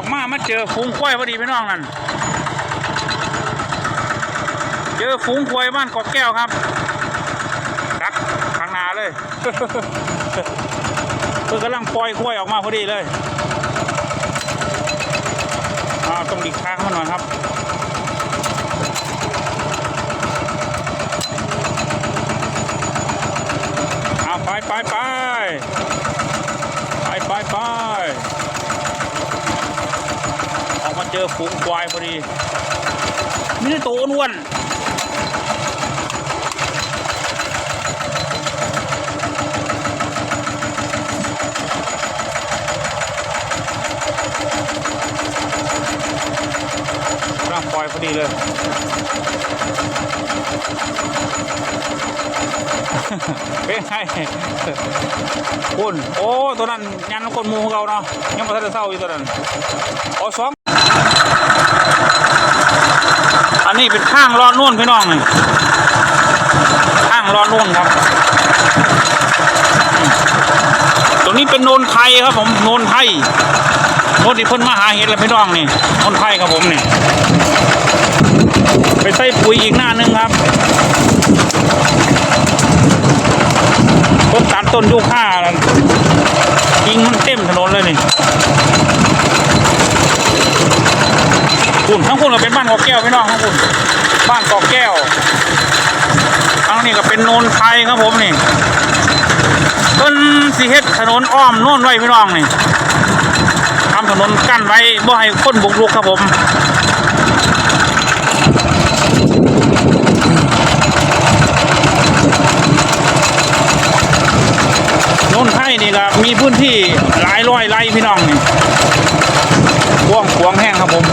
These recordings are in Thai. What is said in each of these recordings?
อกมามาเจอฝูงควายพอดีพี่น้องนั่นเจอฝูงควายบ้านกอกแก้วครับดักข้างนาเลยเพื่อกำลังปล่อยควายออกมาพอดีเลยอ่าต้องดีกทางมาหน่อยครับ เอาไปไปไปไปไปไป ออกมาเจอฝูงควายพอดีมีแต่ตัวอ้วนๆร่างปล่อยพอดีเลยเฮ้ยให้คุณโอ้ ตัวนั้นยันคนหมูของเราเนาะยังมาทันได้เศร้าอยู่ตัวนั้นโอ้สองอั นนี้เป็นข้างรอดนุ่นพี่น้องนี่ข้างรอดนุ่นครับ ตรงนี้เป็นโนนไทยครับผมโนนไทยโนนที่เพิ่นมาหาเห็ดแล้วพี่น้องนี่โนนไทยครับผมนี่ไปใส่ปุ๋ยอีกหน้าหนึงครับต้นตัดต้นยูคาแล้วยิงมันเต็มถนนเลยนี่ คุณทั้งคุณก็เป็นบ้านกอกแก้วพี่น้องทั้งคุณบ้านกอกแก้วทั้งนี้ก็เป็นโนนไทยครับผมนี่ต้นสีเฮ็ดถนนอ้อมโน่นไว้พี่น้องนี่ทำถนนกั้นไว้บ่ให้คนบุกรุกครับผมโนนไทยนี่ก็มีพื้นที่หลายร้อยไร่พี่น้องนี่กว้างขวางแห้งครับผม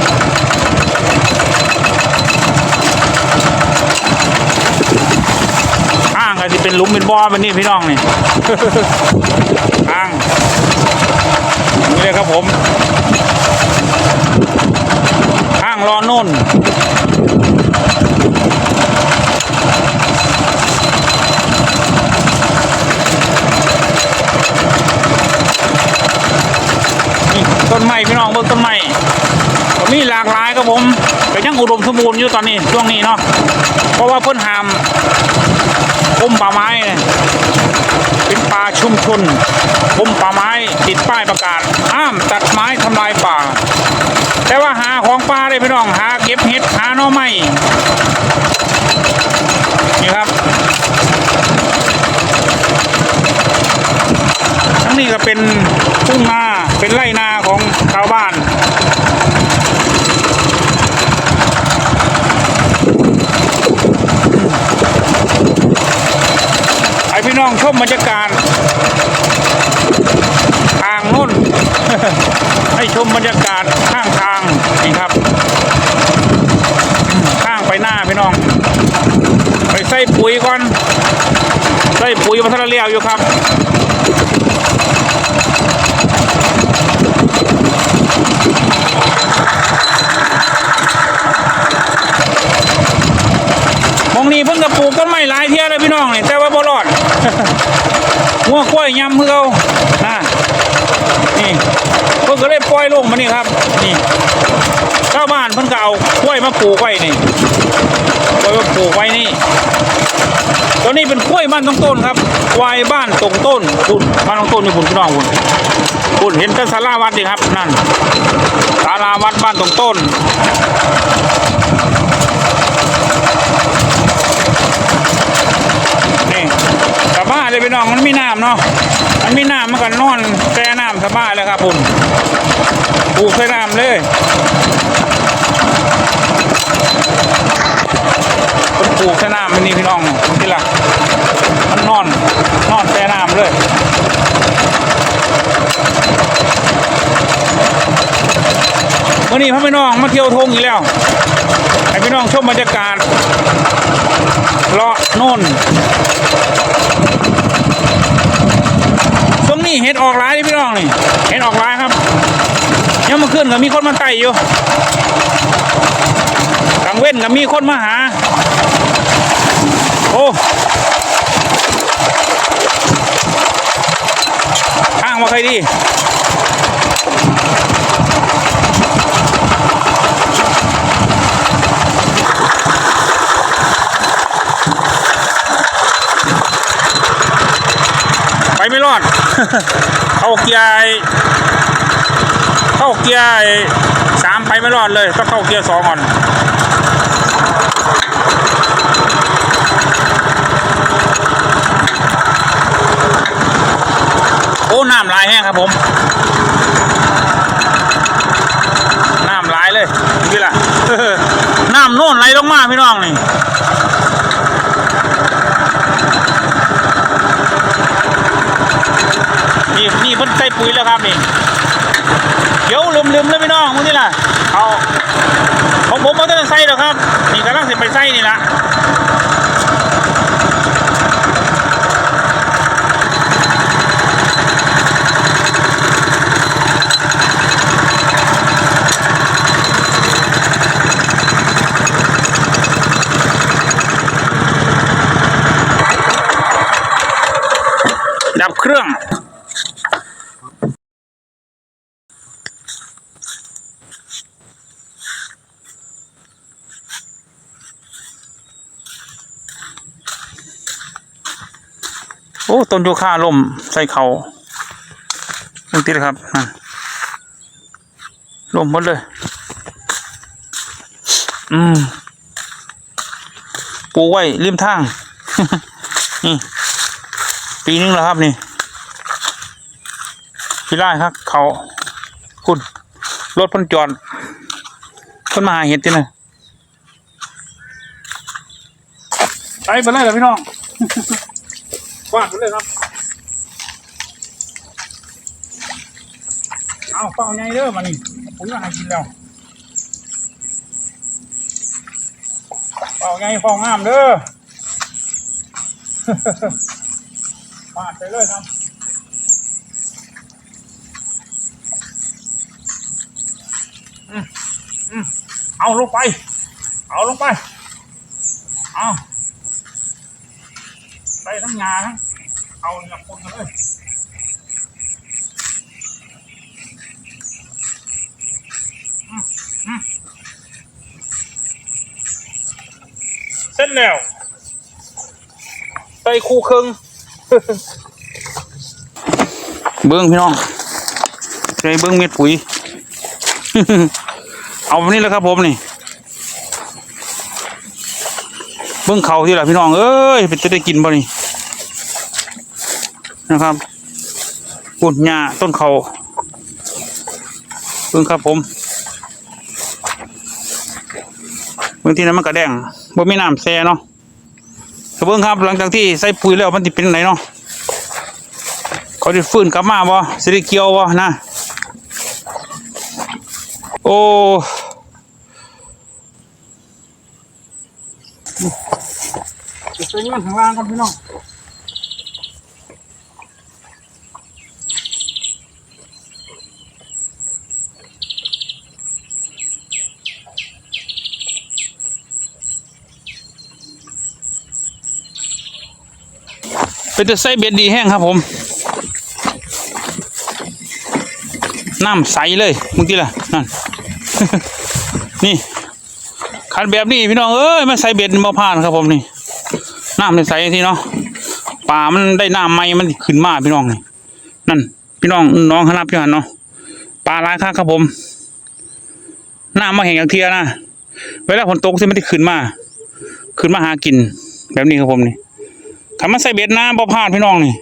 อ้างก็จะเป็นลุมเป็นบ่อเป็นนี่พี่น้องนี่อ้างนี่เลยครับผมอ้างรอโน่นนต้นไม้พี่น้องเบิ่งต้นไม้ มีหลากหลายครับผมก็ยังอุดมสมบูรณ์อยู่ตอนนี้ช่วงนี้เนาะเพราะว่าเพิ่นหามกรมป่าไม้เนี่ยเป็นป่าชุมชนกรมป่าไม้ติดป้ายประกาศห้ามตัดไม้ทำลายป่า แต่ว่าหาของป่าได้พี่น้องหาเก็บเห็ดหาหน่อไม้นี่ครับทั้งนี้ก็เป็นทุ่งนาเป็นไร่นาของชาวบ้าน ไอพี่น้องชมบรรยากาศทางนุ่น ให้ชมบรรยากาศข้างทางนี่ครับ ข้างไปหน้าพี่น้อง ไปใส่ปุ๋ยก่อนใส่ปุ๋ยมาทะเลเลียวอยู่ครับมองนี้เพิ่งจะปลูกต้นไม้หลายเที่ยเลยพี่น้องเนี่แต่ว่าบ่ร อยยำเพื่อเอานะนี่เพิ่งก็เลยปล่อยลงมานี่ครับ นี่ชาวบ้านเพิ่งก็เอากล้วยมาปลูกไว้นี่กล้วยมาปลูกไว้นี่ตัวนี้เป็นกล้วยบ้านตรงต้นครับควายบ้านตรงต้นคุณบ้านตรงต้นนี่คุณพี่น้องคุณคุณเห็นแต่ศาลาวัดดิครับนั่นศาลาวัดบ้านตรงต้นสบายเลยพี่น้องมันมีน้ำเนาะมันมีน้ำมันก็นอนแช่น้ำสบายเลยครับคุณปลูกใส่น้ำเลยคนปลูกใส่น้ำมันนี่พี่น้องที่ละมันนอนนอนแช่น้ำเลยวันนี้พ่อพี่น้องมาเที่ยวทงอีกแล้วให้พี่น้องชมบรรยากาศเลาะโน่น งนี่เห็ดออกร้ายนี่พี่น้องนี่เห็ดออกร้ายครับยังมาขึ้นกับมีคนมาไต่อยู่กลางเว้นกับมีคนมาหา โอ้ข้างมาใครดีไปไม่รอด เข้าเกียร์เข้าเกียร์สามไปไม่รอดเลยต้องเข้าเกียร์สองก่อนโอ้น้ำลายแห้งครับผมน้ำลายเลยนี่ล่ะน้ำโน่นไหลลงมาพี่น้องนี่ นี่นี่เพิ่นใส่ปุ๋ยแล้วครับนี่เดี๋ยวลืมๆเลยพี่น้องมึงนี่ล่ะเอาของผมมันจะใส่แล้วครับ นี่กำลังจะไปใส่นี่ละดับเครื่อง โอ้ต้นโยคาล่มใส่เขาดูติเลยครับนั่นล่มหมดเลย อืมปูไว้ริมทางนี่ปีนึงแล้วครับนี่พี่ไล่ครับ เขาคุณรถพ่นจอดพ่นมาหาเห็ดที่ไหนไปไปเลยเหรอพี่น้อง ฟาดไปเลยครับ เอาเป้าใหญ่เด้อมานี่ผมอยากให้กินแล้ว เป้าใหญ่ฟองงามเด้อฟาดไปเลยครับเอาลงไป เอาลงไป เอา ไปทั้งงาทั้งเอาเนื้อคนกันเลยเสร็จแล้วใส่คู่ครึ่งเบิ้องพี่น้องใส่เบิ้องเม็ดปุ๋ย เอาแบบนี้แล้วครับผมนี่เบิ้องเขาที่ละพี่น้อง เอ้ยเป็นจะได้กินบ่นี่ นะครับปุ่นหญ้าต้นเขาเบิ้งครับผมเบิ้งที่นั้นมันกระแดงบ่มีน้ำแซ่เนาะก็เบิ้งครับ หลังจากที่ใส่ปุ๋ยแล้วมันจะเป็นไหนเนาะเขาจะฟื้นกลับมาบ่สิได้เกี่ยวบ่นะโอ้จะใส่เงินข้างล่างก่อนพี่น้อง เป็นจะใส่เบ็ดดีแห้งครับผม น้ำใสเลยมึงกี่ล่ะนั่น นี่ขันแบบนี้พี่น้องเอ้ยมาใส่เบ็ดมาผ่านครับผมนี่ น้ำใสที่เนาะป่ามันได้น้ำใหม่มันขึ้นมาพี่น้องนี่นั่น พี่น้องน้องขนับอยู่หันเนาะปลาหลายค่าครับผมน้ำมาแห่งอย่างเทียนะเวลาฝนตกสิมันได้ขึ้นมา ขึ้นมาหากินแบบนี้ครับผมนี่ ถ้ามันใส่เบ็ดนะบ่พลาดพี่น้องนี่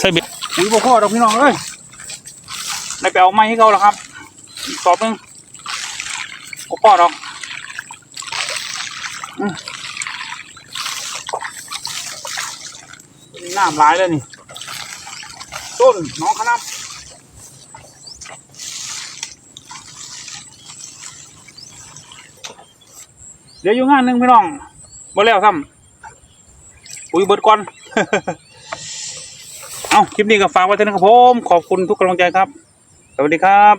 ใส่เบ็ดอุ้ยบ่พอดอกพี่น้องเอ้ยได้ไปเอาไม้ให้เขาแล้วครับอีกสอบหนึงบ่พอดอกน้ำลายเลยนี่ ต้นน้องขนับเดี๋ยวอยู่งานหนึ่งพี่น้องบ่แล้วซ้ำ ปุ๋ยเบิดก่อน เอาคลิปนี้ก็ฝากไว้เท่านั้นครับผม ขอบคุณทุกกำลังใจครับ สวัสดีครับ